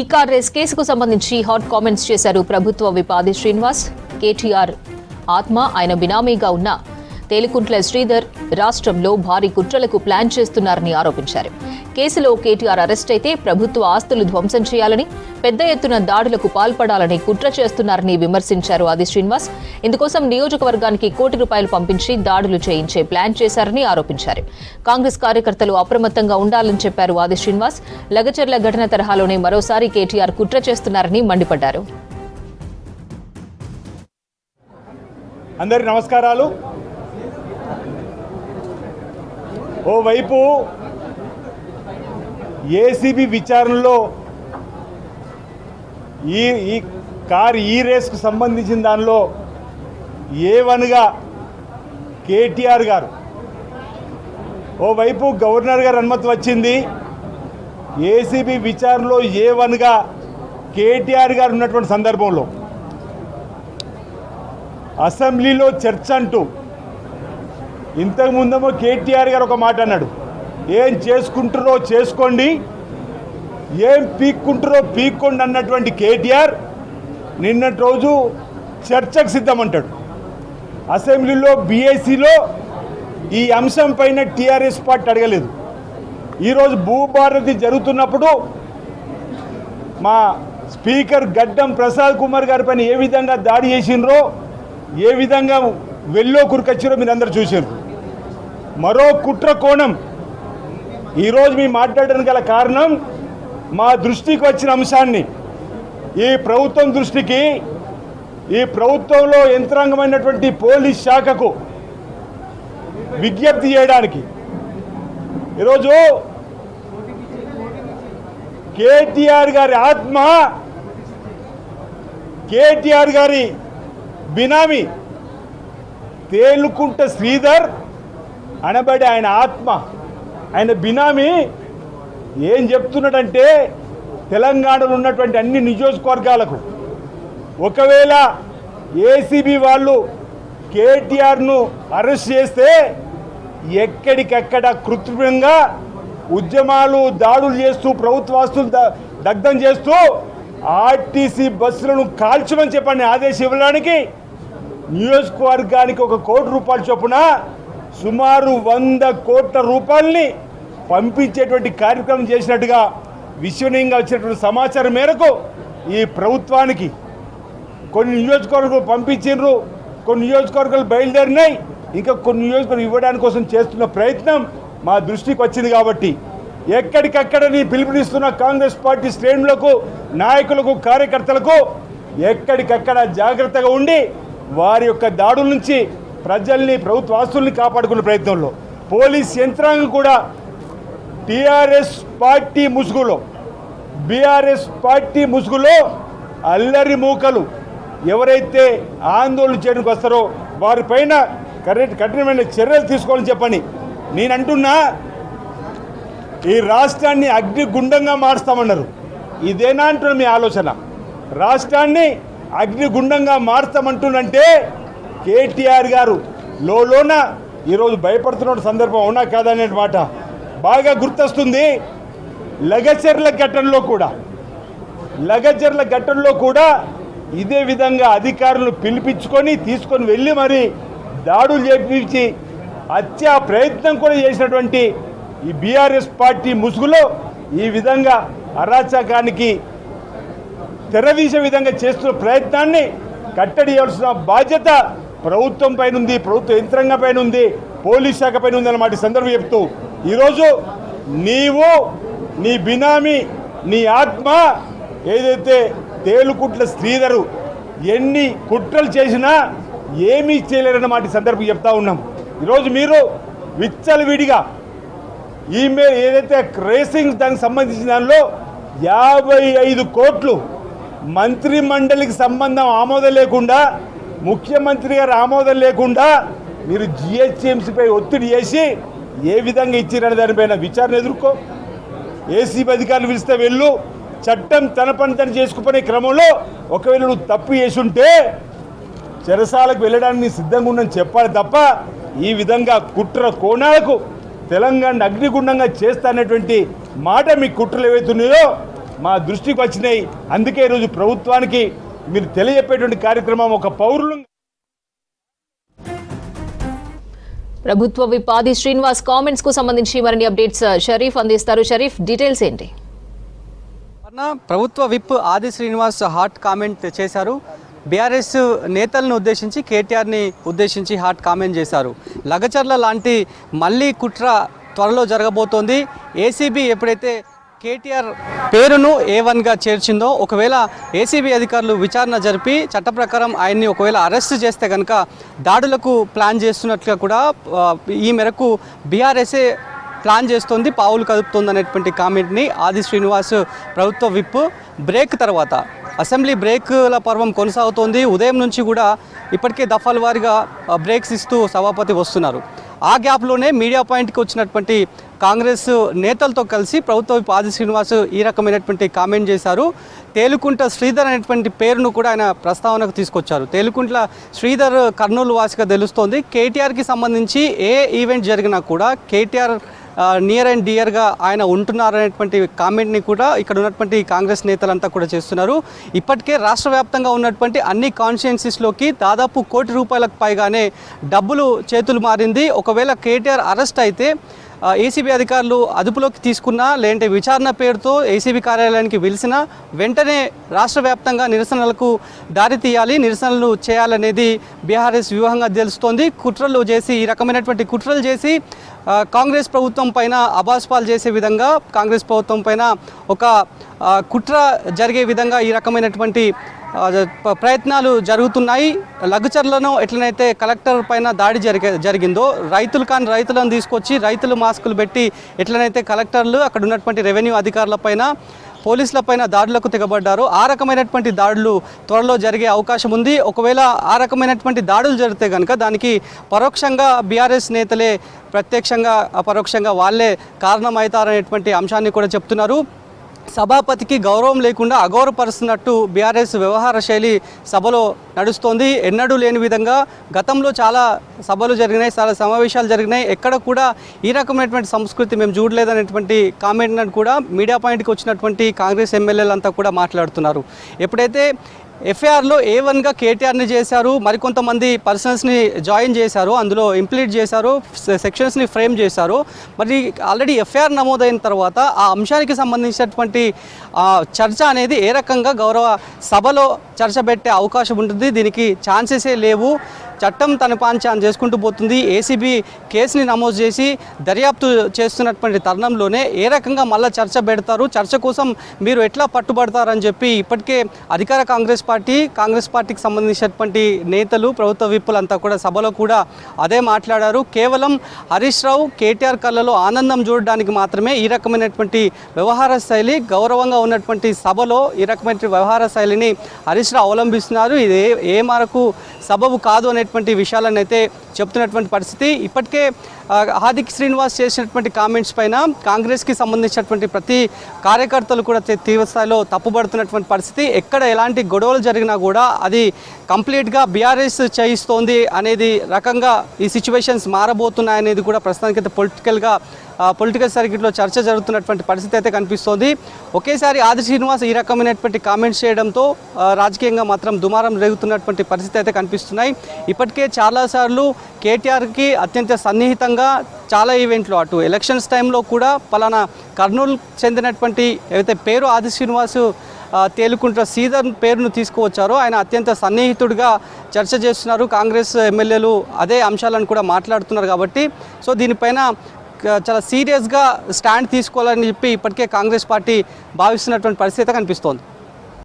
ఈ car race కేసుకు సంబంధించి హాట్ కామెంట్స్ చేశారు ప్రభుత్వ విపాది శ్రీనివాస్ కేటీఆర్. ఆత్మ ఆయన బినామీగా ఉన్న తేలికుంట్ల శ్రీధర్ రాష్ట్రంలో భారీ కుట్రలకు ప్లాన్ చేస్తున్నారని ఆరోపించారు. కేసులో కేటీఆర్ అరెస్ట్ అయితే ప్రభుత్వ ఆస్తులు ధ్వంసం చేయాలని పెద్ద ఎత్తున దాడులకు పాల్పడాలని కుట్ర చేస్తున్నారని విమర్శించారు ఆది శ్రీనివాస్. ఇందుకోసం నియోజకవర్గానికి కోటి రూపాయలు పంపించి దాడులు చేయించే ప్లాన్ చేశారని ఆరోపించారు. కాంగ్రెస్ కార్యకర్తలు అప్రమత్తంగా ఉండాలని చెప్పారు ఆది శ్రీనివాస్. లగచర్ల ఘటన తరహాలోనే మరోసారి కేటీఆర్ కుట్ర చేస్తున్నారని మండిపడ్డారు. అందరి నమస్కారాలు. ఓవైపు ఏసీబీ విచారణలో ఈ ఈ కార్ ఈ రేస్కు సంబంధించిన దానిలో ఏ వన్గా కేటీఆర్ గారు. ఓవైపు గవర్నర్ గారు అనుమతి వచ్చింది. ఏసీబీ విచారణలో ఏ వన్గా కేటీఆర్ గారు ఉన్నటువంటి సందర్భంలో అసెంబ్లీలో చర్చ అంటూ ఇంతకు ముందేమో కేటీఆర్ గారు ఒక మాట అన్నాడు ఏం చేసుకుంటారో చేసుకోండి ఏం పీక్కుంటారో పీక్కోండి అన్నటువంటి కేటీఆర్ నిన్నటి రోజు చర్చకు సిద్ధమంటాడు. అసెంబ్లీలో బీఏసీలో ఈ అంశం పైన టీఆర్ఎస్ పార్టీ అడగలేదు. ఈరోజు భూభారతి జరుగుతున్నప్పుడు మా స్పీకర్ గడ్డం ప్రసాద్ కుమార్ గారి పైన ఏ విధంగా దాడి చేసిండ్రో ఏ విధంగా వెల్లో కురికొచ్చారో మీరు అందరు చూసారు మరో కుట్ర కోణం. ఈరోజు మేము మాట్లాడడానికి గల కారణం మా దృష్టికి వచ్చిన అంశాన్ని. ఈ ప్రభుత్వం దృష్టికి ఈ ప్రభుత్వంలో యంత్రాంగమైనటువంటి పోలీస్ శాఖకు విజ్ఞప్తి చేయడానికి. ఈరోజు కేటీఆర్ గారి ఆత్మ కేటీఆర్ గారి బినామీ తేలుకుంట శ్రీధర్ అనబడి ఆయన ఆత్మ ఆయన బినామీ. ఏం చెప్తున్నాడంటే తెలంగాణలో ఉన్నటువంటి అన్ని నియోజకవర్గాలకు ఒకవేళ ఏసీబీ వాళ్ళు కేటీఆర్ను అరెస్ట్ చేస్తే ఎక్కడికెక్కడ కృత్రిమంగా ఉద్యమాలు దాడులు చేస్తూ ప్రభుత్వ ఆస్తులు దగ్ధం చేస్తూ ఆర్టీసీ బస్సులను కాల్చమని చెప్పని ఆదేశం ఇవ్వడానికి నియోజకవర్గానికి ఒక కోటి రూపాయల చొప్పున సుమారు వంద కోట్ల రూపాయలని పంపించేటువంటి కార్యక్రమం చేసినట్టుగా విశ్వనీయంగా వచ్చినటువంటి సమాచారం మేరకు ఈ ప్రభుత్వానికి కొన్ని నియోజకవర్గాలు పంపించిండ్రు కొన్ని నియోజకవర్గాలు బయలుదేరినాయి. ఇంకా కొన్ని నియోజకవర్గం ఇవ్వడానికి కోసం చేస్తున్న ప్రయత్నం మా దృష్టికి వచ్చింది కాబట్టి ఎక్కడికక్కడ నీ పిలుపునిస్తున్న కాంగ్రెస్ పార్టీ శ్రేణులకు నాయకులకు కార్యకర్తలకు ఎక్కడికక్కడ జాగ్రత్తగా ఉండి వారి యొక్క దాడుల నుంచి ప్రజల్ని ప్రభుత్వ ఆస్తుల్ని కాపాడుకునే ప్రయత్నంలో. పోలీస్ యంత్రాంగం కూడా టిఆర్ఎస్ పార్టీ ముసుగులో బీఆర్ఎస్ పార్టీ ముసుగులో అల్లరి మూకలు ఎవరైతే ఆందోళన చేయడానికి వస్తారో వారిపైన కరెక్ట్ కఠినమైన చర్యలు తీసుకోవాలని చెప్పని నేను అంటున్నా ఈ రాష్ట్రాన్ని అగ్నిగుండంగా మారుస్తామన్నారు. ఇదేనా అంటున్న మీ ఆలోచన? రాష్ట్రాన్ని అగ్నిగుండంగా మారుస్తామంటున్నంటే కేటీఆర్ గారు. లోన ఈరోజు భయపడుతున్న సందర్భం అవునా అనే మాట. బాగా గుర్తొస్తుంది. లగచర్ల ఘటనలో కూడా లగచర్ల ఘటనలో కూడా ఇదే విధంగా అధికారులు పిలిపించుకొని తీసుకొని వెళ్ళి మరి దాడులు చేపించి హత్యా ప్రయత్నం కూడా చేసినటువంటి ఈ బీఆర్ఎస్ పార్టీ ముసుగులో ఈ విధంగా అరాచకానికి తెరవీసే విధంగా చేస్తున్న ప్రయత్నాన్ని కట్టడి చేయాల్సిన బాధ్యత ప్రభుత్వం పైన ఉంది ప్రభుత్వ యంత్రాంగం పైన ఉంది పోలీస్ శాఖ పైన ఉంది అన్నమాట సందర్భం చెప్తూ. ఈరోజు నీవు నీ బినామీ నీ ఆత్మ ఏదైతే తేలుకుట్ల శ్రీధరు ఎన్ని కుట్రలు చేసినా ఏమీ చేయలేరన్నమాట సందర్భం చెప్తా ఉన్నాం. ఈరోజు మీరు విచ్చలవిడిగా ఈమెయిల్ ఏదైతే రేసింగ్ దానికి సంబంధించిన దానిలో యాభై ఐదు కోట్లు మంత్రి మండలికి సంబంధం ఆమోదం లేకుండా ముఖ్యమంత్రి గారు ఆమోదం లేకుండా మీరు జిహెచ్ఎంసీపై ఒత్తిడి చేసి ఏ విధంగా ఇచ్చిరనే దానిపైన విచారణ ఎదుర్కో. ఏసీబీ అధికారులు పిలిస్తే వెళ్ళు. చట్టం తన పని తను చేసుకునే క్రమంలో ఒకవేళ నువ్వు తప్పు చేసుంటే చెరసాలకు వెళ్ళడానికి సిద్ధంగా ఉండని చెప్పాలి తప్ప ఈ విధంగా కుట్ర కోణాలకు తెలంగాణ అగ్నిగుండంగా చేస్తానటువంటి మాట మీ కుట్రలు ఏవైతున్నాయో మా దృష్టికి వచ్చినాయి. అందుకే ఈరోజు ప్రభుత్వానికి మీరు తెలియజెప్పేటువంటి కార్యక్రమం ఒక పౌరులు ప్రభుత్వ విప్ ఆది శ్రీనివాస్ కామెంట్స్కు సంబంధించి మరిన్ని అప్డేట్స్ షరీఫ్ అందిస్తారు. షరీఫ్ డీటెయిల్స్ ఏంటి? అన్న ప్రభుత్వ whip Aadi Srinivas hot comment చేశారు. బీఆర్ఎస్ నేతలను ఉద్దేశించి కేటీఆర్ని ఉద్దేశించి హాట్ కామెంట్ చేశారు. లగచర్ల లాంటి మళ్ళీ కుట్ర త్వరలో జరగబోతోంది. ఏసీబీ ఎప్పుడైతే కేటీఆర్ పేరును ఏ వన్గా చేర్చిందో ఒకవేళ ఏసీబీ అధికారులు విచారణ జరిపి చట్ట ప్రకారం ఆయన్ని ఒకవేళ అరెస్ట్ చేస్తే కనుక దాడులకు ప్లాన్ చేస్తున్నట్లుగా కూడా ఈ మేరకు బీఆర్ఎస్ఏ ప్లాన్ చేస్తోంది పావులు కదుపుతోంది అనేటువంటి కామెంట్ని ఆది శ్రీనివాస్ ప్రభుత్వ విప్ బ్రేక్ తర్వాత అసెంబ్లీ బ్రేక్ల పర్వం కొనసాగుతోంది. ఉదయం నుంచి కూడా ఇప్పటికే దఫాల వారీగా బ్రేక్స్ ఇస్తూ సభాపతి వస్తున్నారు. ఆ గ్యాప్లోనే మీడియా పాయింట్కి వచ్చినటువంటి కాంగ్రెస్ నేతలతో కలిసి ప్రభుత్వ పాది శ్రీనివాస్ ఈ రకమైనటువంటి కామెంట్ చేశారు. తేలుకుంట శ్రీధర్ అనేటువంటి పేరును కూడా ఆయన ప్రస్తావనకు తీసుకొచ్చారు. తేలుకుంట్ల శ్రీధర్ కర్నూలు వాసిగా తెలుస్తోంది. కేటీఆర్కి సంబంధించి ఏ ఈవెంట్ జరిగినా కూడా కేటీఆర్ నియర్ అండ్ డియర్గా ఆయన ఉంటున్నారనేటువంటి కామెంట్ని కూడా ఇక్కడ ఉన్నటువంటి కాంగ్రెస్ నేతలంతా కూడా చేస్తున్నారు. ఇప్పటికే రాష్ట్ర వ్యాప్తంగా ఉన్నటువంటి అన్ని కాన్స్టిట్యున్సీస్లోకి దాదాపు కోటి రూపాయలకు పైగానే డబ్బులు చేతులు మారింది. ఒకవేళ కేటీఆర్ అరెస్ట్ అయితే ఏసీబీ అధికారులు అదుపులోకి తీసుకున్నా లేదంటే విచారణ పేరుతో ఏసీబీ కార్యాలయానికి పిలిచినా వెంటనే రాష్ట్ర వ్యాప్తంగా నిరసనలకు దారి తీయాలి నిరసనలు చేయాలనేది బీఆర్ఎస్ వ్యూహంగా తెలుస్తోంది. కుట్రలు చేసి ఈ రకమైనటువంటి కుట్రలు చేసి కాంగ్రెస్ ప్రభుత్వం పైన అబాస్పాలు చేసే విధంగా కాంగ్రెస్ ప్రభుత్వం పైన ఒక కుట్ర జరిగే విధంగా ఈ రకమైనటువంటి ప్రయత్నాలు జరుగుతున్నాయి. లఘుచర్లను ఎట్లనైతే కలెక్టర్ పైన దాడి జరిగే జరిగిందో రైతులు కానీ రైతులను తీసుకొచ్చి రైతులు మాస్కులు పెట్టి ఎట్లనైతే కలెక్టర్లు అక్కడ ఉన్నటువంటి రెవెన్యూ అధికారులపైన పోలీసులపైన పోలీసుల పైన దాడులకు తెగబడ్డారు ఆ రకమైనటువంటి దాడులు త్వరలో జరిగే అవకాశం ఉంది. ఒకవేళ ఆ రకమైనటువంటి దాడులు జరిగితే కనుక దానికి పరోక్షంగా బీఆర్ఎస్ నేతలే ప్రత్యక్షంగా పరోక్షంగా వాళ్ళే కారణమవుతారనేటువంటి అంశాన్ని కూడా చెప్తున్నారు. సభాపతికి గౌరవం లేకుండా అగౌరవపరుస్తున్నట్టు బీఆర్ఎస్ వ్యవహార శైలి సభలో నడుస్తోంది. ఎన్నడూ లేని విధంగా గతంలో చాలా సభలు జరిగినాయి చాలా సమావేశాలు జరిగినాయి. ఎక్కడ కూడా ఈ రకమైనటువంటి సంస్కృతి మేము చూడలేదనేటువంటి కామెంట్ కూడా మీడియా పాయింట్కి వచ్చినటువంటి కాంగ్రెస్ ఎమ్మెల్యేలంతా కూడా మాట్లాడుతున్నారు. ఎప్పుడైతే ఎఫ్ఐఆర్లో ఏ వన్గా కేటీఆర్ని చేశారు మరికొంతమంది పర్సన్స్ని జాయిన్ చేశారు అందులో ఇంప్లీట్ చేశారు సెక్షన్స్ని ఫ్రేమ్ చేశారు. మరి ఆల్రెడీ ఎఫ్ఐఆర్ నమోదైన తర్వాత ఆ అంశానికి సంబంధించినటువంటి చర్చ అనేది ఏ రకంగా గౌరవ సభలో చర్చ పెట్టే అవకాశం ఉంటుంది దీనికి ఛాన్సెసే లేవు. చట్టం తన పాంచాన్ని చేసుకుంటూ పోతుంది. ఏసీబీ కేసుని నమోదు చేసి దర్యాప్తు చేస్తున్నటువంటి తరుణంలోనే ఏ రకంగా మళ్ళీ చర్చ పెడతారు? చర్చ కోసం మీరు ఎట్లా పట్టుబడతారని చెప్పి ఇప్పటికే అధికార కాంగ్రెస్ పార్టీ కాంగ్రెస్ పార్టీకి సంబంధించినటువంటి నేతలు ప్రభుత్వ విప్పులంతా కూడా సభలో కూడా అదే మాట్లాడారు. కేవలం హరీష్ రావు కేటీఆర్ కళ్ళలో ఆనందం చూడడానికి మాత్రమే ఈ రకమైనటువంటి వ్యవహార శైలి గౌరవంగా ఉన్నటువంటి సభలో ఈ రకమైన వ్యవహార శైలిని హరీష్ రావు అవలంబిస్తున్నారు. ఇది ఏ ఏ మేరకు సబబు కాదు అనేటువంటి విషయాలను అయితే చెప్తున్నటువంటి పరిస్థితి. ఇప్పటికే హార్దిక్ శ్రీనివాస్ చేసినటువంటి కామెంట్స్ పైన కాంగ్రెస్కి సంబంధించినటువంటి ప్రతి కార్యకర్తలు కూడా తీవ్రస్థాయిలో తీవ్ర స్థాయిలో పరిస్థితి. ఎక్కడ ఎలాంటి గొడవలు జరిగినా కూడా అది కంప్లీట్గా బీఆర్ఎస్ చేయిస్తోంది అనేది రకంగా ఈ సిచ్యువేషన్స్ మారబోతున్నాయనేది కూడా ప్రస్తుతానికైతే పొలిటికల్గా పొలిటికల్ సర్క్యూట్లో చర్చ జరుగుతున్నటువంటి పరిస్థితి అయితే కనిపిస్తోంది. ఒకేసారి ఆది శ్రీనివాస్ ఈ రకమైనటువంటి కామెంట్స్ చేయడంతో రాజకీయంగా మాత్రం దుమారం రేగుతున్నటువంటి పరిస్థితి అయితే కనిపిస్తున్నాయి. ఇప్పటికే చాలాసార్లు కేటీఆర్కి అత్యంత సన్నిహితంగా చాలా ఈవెంట్లు అటు ఎలక్షన్స్ టైంలో కూడా పలానా కర్నూలు చెందినటువంటి ఏవైతే పేరు ఆది శ్రీనివాసు తేలుకుంట శ్రీధర్ పేరును తీసుకువచ్చారో ఆయన అత్యంత సన్నిహితుడిగా చర్చ చేస్తున్నారు. కాంగ్రెస్ ఎమ్మెల్యేలు అదే అంశాలను కూడా మాట్లాడుతున్నారు కాబట్టి. సో దీనిపైన చాలా సీరియస్గా స్టాండ్ తీసుకోవాలని చెప్పి ఇప్పటికే కాంగ్రెస్ పార్టీ భావిస్తున్నటువంటి పరిస్థితి కనిపిస్తోంది.